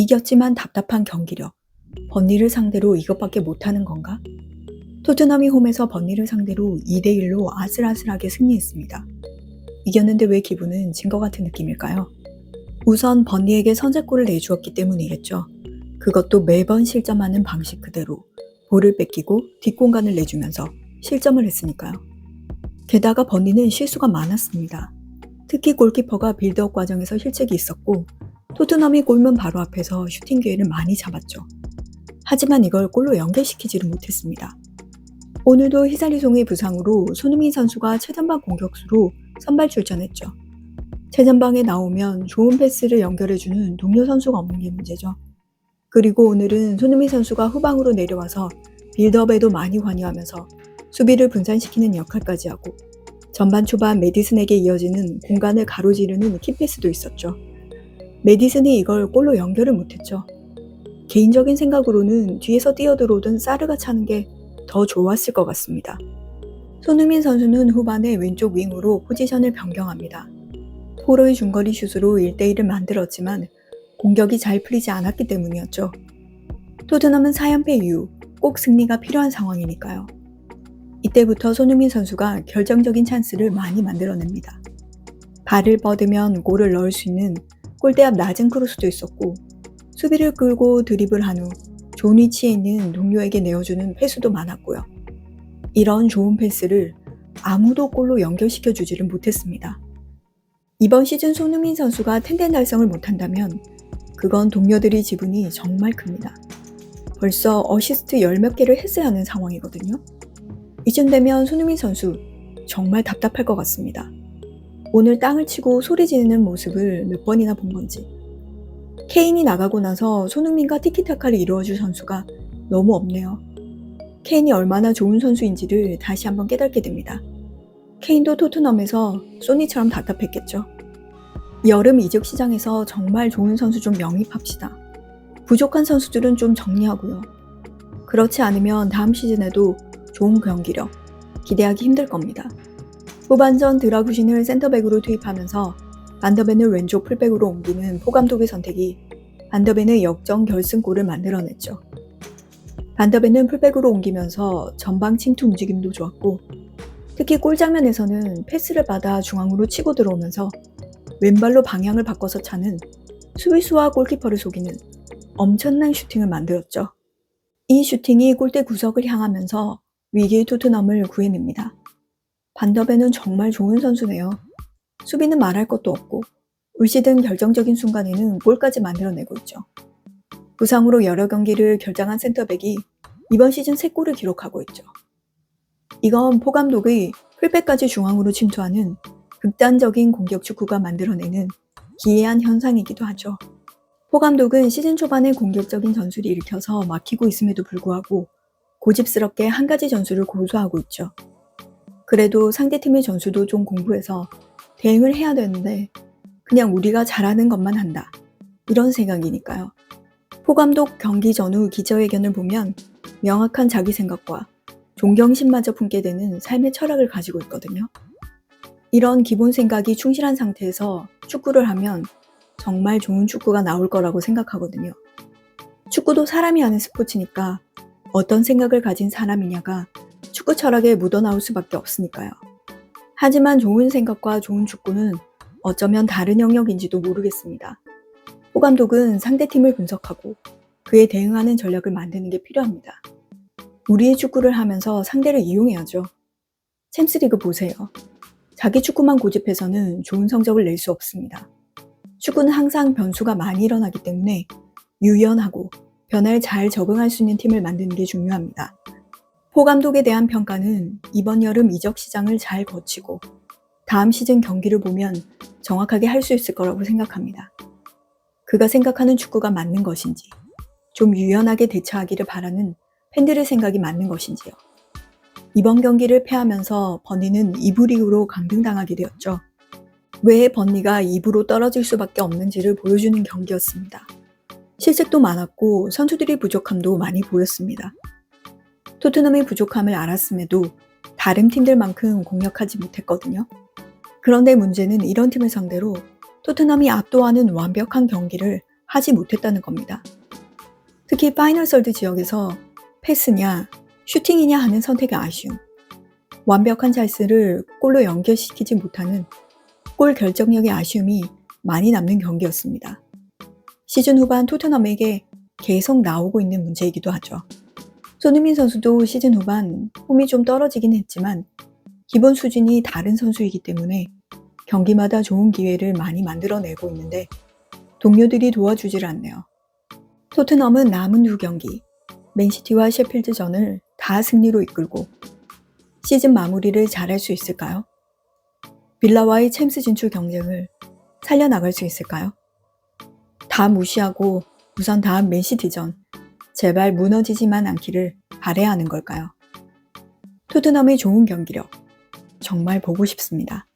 이겼지만 답답한 경기력. 번니를 상대로 이것밖에 못하는 건가? 토트넘이 홈에서 번니를 상대로 2대1로 아슬아슬하게 승리했습니다. 이겼는데 왜 기분은 진 것 같은 느낌일까요? 우선 번니에게 선제골을 내주었기 때문이겠죠. 그것도 매번 실점하는 방식 그대로 볼을 뺏기고 뒷공간을 내주면서 실점을 했으니까요. 게다가 번니는 실수가 많았습니다. 특히 골키퍼가 빌드업 과정에서 실책이 있었고 토트넘이 골문 바로 앞에서 슈팅 기회를 많이 잡았죠. 하지만 이걸 골로 연결시키지를 못했습니다. 오늘도 히살리송의 부상으로 손흥민 선수가 최전방 공격수로 선발 출전했죠. 최전방에 나오면 좋은 패스를 연결해주는 동료 선수가 없는 게 문제죠. 그리고 오늘은 손흥민 선수가 후방으로 내려와서 빌드업에도 많이 관여하면서 수비를 분산시키는 역할까지 하고 전반 초반 메디슨에게 이어지는 공간을 가로지르는 키패스도 있었죠. 메디슨이 이걸 골로 연결을 못했죠. 개인적인 생각으로는 뒤에서 뛰어들어오던 사르가 차는 게 더 좋았을 것 같습니다. 손흥민 선수는 후반에 왼쪽 윙으로 포지션을 변경합니다. 포로의 중거리 슛으로 1대1을 만들었지만 공격이 잘 풀리지 않았기 때문이었죠. 토트넘은 4연패 이후 꼭 승리가 필요한 상황이니까요. 이때부터 손흥민 선수가 결정적인 찬스를 많이 만들어냅니다. 발을 뻗으면 골을 넣을 수 있는 골대 앞 낮은 크로스도 있었고 수비를 끌고 드리블한 후 좋은 위치에 있는 동료에게 내어주는 패스도 많았고요. 이런 좋은 패스를 아무도 골로 연결시켜 주지를 못했습니다. 이번 시즌 손흥민 선수가 텐덴 달성을 못한다면 그건 동료들의 지분이 정말 큽니다. 벌써 어시스트 열 몇 개를 했어야 하는 상황이거든요. 이쯤 되면 손흥민 선수 정말 답답할 것 같습니다. 오늘 땅을 치고 소리 지르는 모습을 몇 번이나 본 건지. 케인이 나가고 나서 손흥민과 티키타카를 이루어줄 선수가 너무 없네요. 케인이 얼마나 좋은 선수인지를 다시 한번 깨닫게 됩니다. 케인도 토트넘에서 소니처럼 답답했겠죠. 여름 이적 시장에서 정말 좋은 선수 좀 영입합시다. 부족한 선수들은 좀 정리하고요. 그렇지 않으면 다음 시즌에도 좋은 경기력 기대하기 힘들 겁니다. 후반전 드라구신을 센터백으로 투입하면서 반더벤을 왼쪽 풀백으로 옮기는 포 감독의 선택이 반더벤의 역전 결승골을 만들어냈죠. 반더벤은 풀백으로 옮기면서 전방 침투 움직임도 좋았고 특히 골 장면에서는 패스를 받아 중앙으로 치고 들어오면서 왼발로 방향을 바꿔서 차는 수비수와 골키퍼를 속이는 엄청난 슈팅을 만들었죠. 이 슈팅이 골대 구석을 향하면서 위기의 토트넘을 구해냅니다. 반더벤은 정말 좋은 선수네요. 수비는 말할 것도 없고 올 시즌 결정적인 순간에는 골까지 만들어내고 있죠. 부상으로 여러 경기를 결장한 센터백이 이번 시즌 3골을 기록하고 있죠. 이건 포 감독의 풀백까지 중앙으로 침투하는 극단적인 공격 축구가 만들어내는 기이한 현상이기도 하죠. 포 감독은 시즌 초반에 공격적인 전술이 읽혀서 막히고 있음에도 불구하고 고집스럽게 한 가지 전술을 고수하고 있죠. 그래도 상대팀의 전술도 좀 공부해서 대응을 해야 되는데 그냥 우리가 잘하는 것만 한다. 이런 생각이니까요. 포 감독 경기 전후 기자회견을 보면 명확한 자기 생각과 존경심마저 품게 되는 삶의 철학을 가지고 있거든요. 이런 기본 생각이 충실한 상태에서 축구를 하면 정말 좋은 축구가 나올 거라고 생각하거든요. 축구도 사람이 하는 스포츠니까 어떤 생각을 가진 사람이냐가 축구 철학에 묻어나올 수밖에 없으니까요. 하지만 좋은 생각과 좋은 축구는 어쩌면 다른 영역인지도 모르겠습니다. 호 감독은 상대팀을 분석하고 그에 대응하는 전략을 만드는 게 필요합니다. 우리의 축구를 하면서 상대를 이용해야죠. 챔스리그 보세요. 자기 축구만 고집해서는 좋은 성적을 낼 수 없습니다. 축구는 항상 변수가 많이 일어나기 때문에 유연하고 변화에 잘 적응할 수 있는 팀을 만드는 게 중요합니다. 포 감독에 대한 평가는 이번 여름 이적 시장을 잘 거치고 다음 시즌 경기를 보면 정확하게 할 수 있을 거라고 생각합니다. 그가 생각하는 축구가 맞는 것인지, 좀 유연하게 대처하기를 바라는 팬들의 생각이 맞는 것인지요. 이번 경기를 패하면서 버니는 2부 리그로 강등당하게 되었죠. 왜 버니가 2부로 떨어질 수밖에 없는지를 보여주는 경기였습니다. 실책도 많았고 선수들의 부족함도 많이 보였습니다. 토트넘의 부족함을 알았음에도 다른 팀들만큼 공략하지 못했거든요. 그런데 문제는 이런 팀을 상대로 토트넘이 압도하는 완벽한 경기를 하지 못했다는 겁니다. 특히 파이널 설드 지역에서 패스냐 슈팅이냐 하는 선택의 아쉬움. 완벽한 찰스를 골로 연결시키지 못하는 골 결정력의 아쉬움이 많이 남는 경기였습니다. 시즌 후반 토트넘에게 계속 나오고 있는 문제이기도 하죠. 손흥민 선수도 시즌 후반 폼이 좀 떨어지긴 했지만 기본 수준이 다른 선수이기 때문에 경기마다 좋은 기회를 많이 만들어내고 있는데 동료들이 도와주질 않네요. 토트넘은 남은 두 경기, 맨시티와 셰필드전을 다 승리로 이끌고 시즌 마무리를 잘할 수 있을까요? 빌라와의 챔스 진출 경쟁을 살려나갈 수 있을까요? 다 무시하고 우선 다음 맨시티전 제발 무너지지만 않기를 바래야 하는 걸까요? 토트넘의 좋은 경기력 정말 보고 싶습니다.